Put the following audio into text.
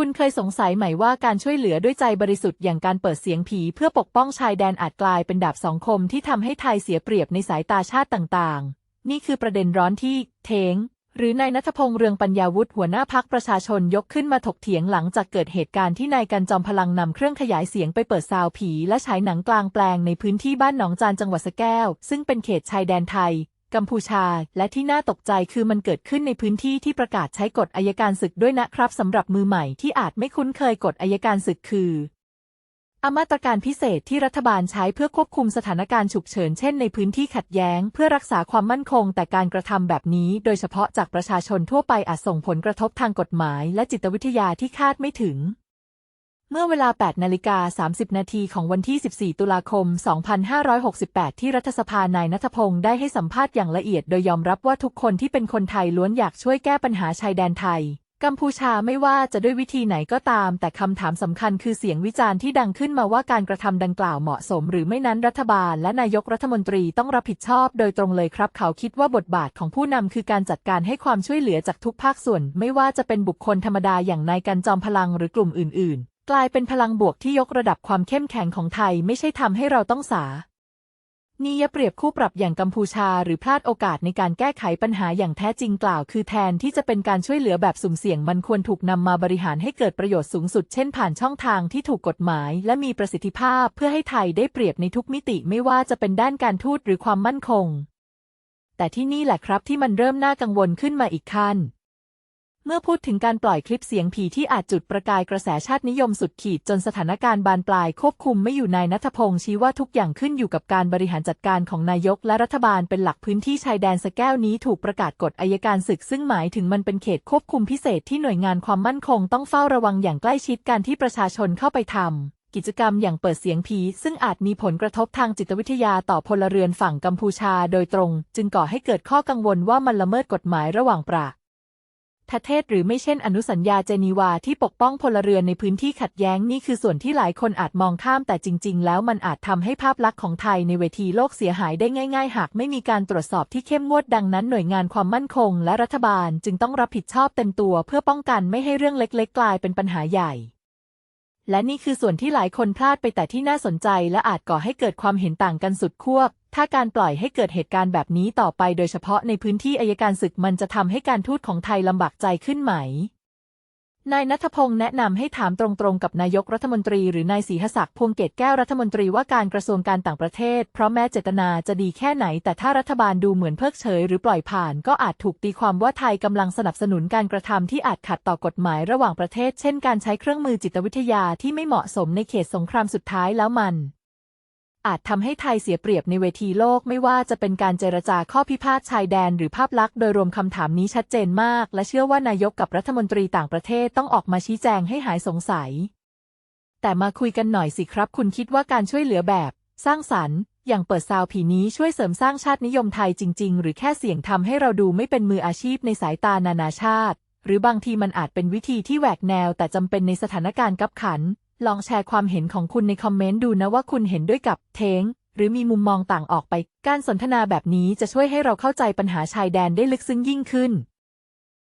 คุณเคยสงสัยไหมว่าการช่วยเหลือด้วยใจบริสุทธิ์อย่างการเปิดเสียงผีเพื่อปกป้องชายแดนอาจกลายเป็นดาบสองคมที่ทำให้ไทยเสียเปรียบในสายตาชาติต่างๆ นี่คือประเด็นร้อนที่เทงหรือนายนัทพงษ์เรืองปัญญาวุฒิหัวหน้าพักประชาชนยกขึ้นมาถกเถียงหลังจากเกิดเหตุการณ์ที่นายกันจอมพลังนำเครื่องขยายเสียงไปเปิดซาวผี และฉายหนังกลางแปลงในพื้นที่บ้านหนองจานจังหวัดสแก้ว ซึ่งเป็นเขตชายแดนไทย กัมพูชา และที่น่าตกใจคือมันเกิดขึ้นในพื้นที่ที่ประกาศใช้กฎอายการศึกด้วยนะครับสำหรับมือใหม่ที่อาจไม่คุ้นเคยกฎอายการศึกคืออามาตรการพิเศษที่รัฐบาลใช้เพื่อควบคุมสถานการณ์ฉุกเฉินเช่นในพื้นที่ขัดแย้ง เพื่อรักษาความมั่นคง แต่การกระทำแบบนี้ โดยเฉพาะจากประชาชนทั่วไปอาจส่งผลกระทบทางกฎหมาย และจิตวิทยาที่คาดไม่ถึง เมื่อเวลา 8 นาฬิกา 30 นาทีของวันที่ 14 ตุลาคม 2568 ที่รัฐสภานายนัทพงศ์ได้ให้สัมภาษณ์อย่างละเอียดโดยยอมรับว่าทุกคนที่เป็นคนไทยล้วนอยากช่วยแก้ปัญหาชายแดนไทย กัมพูชาไม่ว่าจะด้วยวิธีไหนก็ตาม แต่คำถามสำคัญคือเสียงวิจารณ์ที่ดังขึ้นมาว่าการกระทำดังกล่าวเหมาะสม หรือไม่นั้นรัฐบาลและนายกรัฐมนตรีต้องรับผิดชอบ โดยตรงเลยครับ เขาคิดว่าบทบาทของผู้นำคือการจัดการให้ความช่วยเหลือจากทุกภาคส่วน ไม่ว่าจะเป็นบุคคลธรรมดาอย่างนายกันจอมพลังหรือกลุ่มอื่น ๆ กลายเป็นพลังบวกที่ยกระดับความเข้มแข็งของไทยไม่ใช่ทำให้เราต้องสานี่ยเปรียบคู่ปรับอย่างกัมพูชาหรือพลาดโอกาสในการแก้ไขปัญหาอย่างแท้จริงกล่าว คือแทนที่จะเป็นการช่วยเหลือแบบสุ่มเสี่ยงมันควรถูกนำมาบริหารให้เกิดประโยชน์สูงสุด เช่นผ่านช่องทางที่ถูกกฎหมาย และมีประสิทธิภาพเพื่อให้ไทยได้เปรียบในทุกมิติไม่ว่าจะเป็นด้านการทูตหรือความมั่นคง แต่ที่นี่แหละครับที่มันเริ่มน่ากังวลขึ้นมาอีกขั้น เมื่อพูดถึงการปล่อยคลิปเสียงผีที่อาจจุดประกายกระแสชาตินิยมสุดขีดจนสถานการณ์บานปลายควบคุมไม่อยู่นายนัทพงศ์ชี้ว่าทุกอย่างขึ้นอยู่กับการบริหารจัดการของนายกและรัฐบาลเป็นหลักพื้นที่ชายแดนสแก้วนี้ถูกประกาศกฎอายการศึกซึ่งหมายถึงมันเป็นเขตควบคุมพิเศษที่หน่วยงานความมั่นคงต้องเฝ้าระวังอย่างใกล้ชิดการที่ประชาชนเข้าไปทำกิจกรรมอย่างเปิดเสียงผี ซึ่งอาจมีผลกระทบทางจิตวิทยาต่อพลเรือนฝั่งกัมพูชาโดยตรง จึงก่อให้เกิดข้อกังวลว่ามันละเมิดกฎหมายระหว่างประ เทศหรือไม่เช่นอนุสัญญาเจนีวาที่ปกป้องพลเรือนในพื้นที่ขัดแย้งนี่คือส่วนที่หลายคนอาจมองข้ามแต่จริง ๆ แล้วมันอาจทำให้ภาพลักษณ์ของไทยในเวทีโลกเสียหายได้ง่าย ๆ หากไม่มีการตรวจสอบที่เข้มงวดดังนั้นหน่วยงานความมั่นคง และรัฐบาลจึงต้องรับผิดชอบเต็มตัว เพื่อป้องกันไม่ให้เรื่องเล็ก ๆ กลายเป็นปัญหาใหญ่ และนี่คือส่วนที่หลายคนพลาดไปแต่ที่น่าสนใจและอาจก่อให้เกิดความเห็นต่างกันสุดขั้ว ถ้าการปล่อยให้เกิดเหตุการณ์แบบนี้ต่อไปโดยเฉพาะในพื้นที่อายการศึกมันจะทำให้การทูตของไทยลำบากใจขึ้นไหม นายนัทพงศ์แนะนำให้ถามตรงๆกับนายกรัฐมนตรีหรือนายศรีหศักดิ์พวงเกตแก้วรัฐมนตรีว่าการกระทรวงการต่างประเทศ เพราะแม้เจตนาจะดีแค่ไหน แต่ถ้ารัฐบาลดูเหมือนเพิกเฉยหรือปล่อยผ่าน ก็อาจถูกตีความว่าไทยกำลังสนับสนุนการกระทำที่อาจขัดต่อกฎหมายระหว่างประเทศ เช่น การใช้เครื่องมือจิตวิทยาที่ไม่เหมาะสมในเขตสงครามสุดท้ายแล้วมัน อาจทำให้ไทยเสียเปรียบในเวทีโลกไม่ว่าจะเป็นการเจรจาข้อพิพาทชายแดนหรือภาพลักษณ์โดยรวมคำถามนี้ชัดเจนมาก และเชื่อว่านายกกับรัฐมนตรีต่างประเทศต้องออกมาชี้แจงให้หายสงสัย แต่มาคุยกันหน่อยสิครับ คุณคิดว่าการช่วยเหลือแบบ สร้างสรรค์อย่างเปิดซาวผีนี้ช่วยเสริมสร้างชาตินิยมไทยจริง ๆ หรือแค่เสี่ยงทำให้เราดูไม่เป็นมืออาชีพในสายตานานาชาติ หรือบางทีมันอาจเป็นวิธีที่แหวกแนวแต่จำเป็นในสถานการณ์กับขัน ลองแชร์ความเห็นของคุณในคอมเมนต์ดูนะว่าคุณเห็นด้วยกับเทงหรือมีมุมมองต่างออกไป การสนทนาแบบนี้จะช่วยให้เราเข้าใจปัญหาชายแดนได้ลึกซึ้งยิ่งขึ้น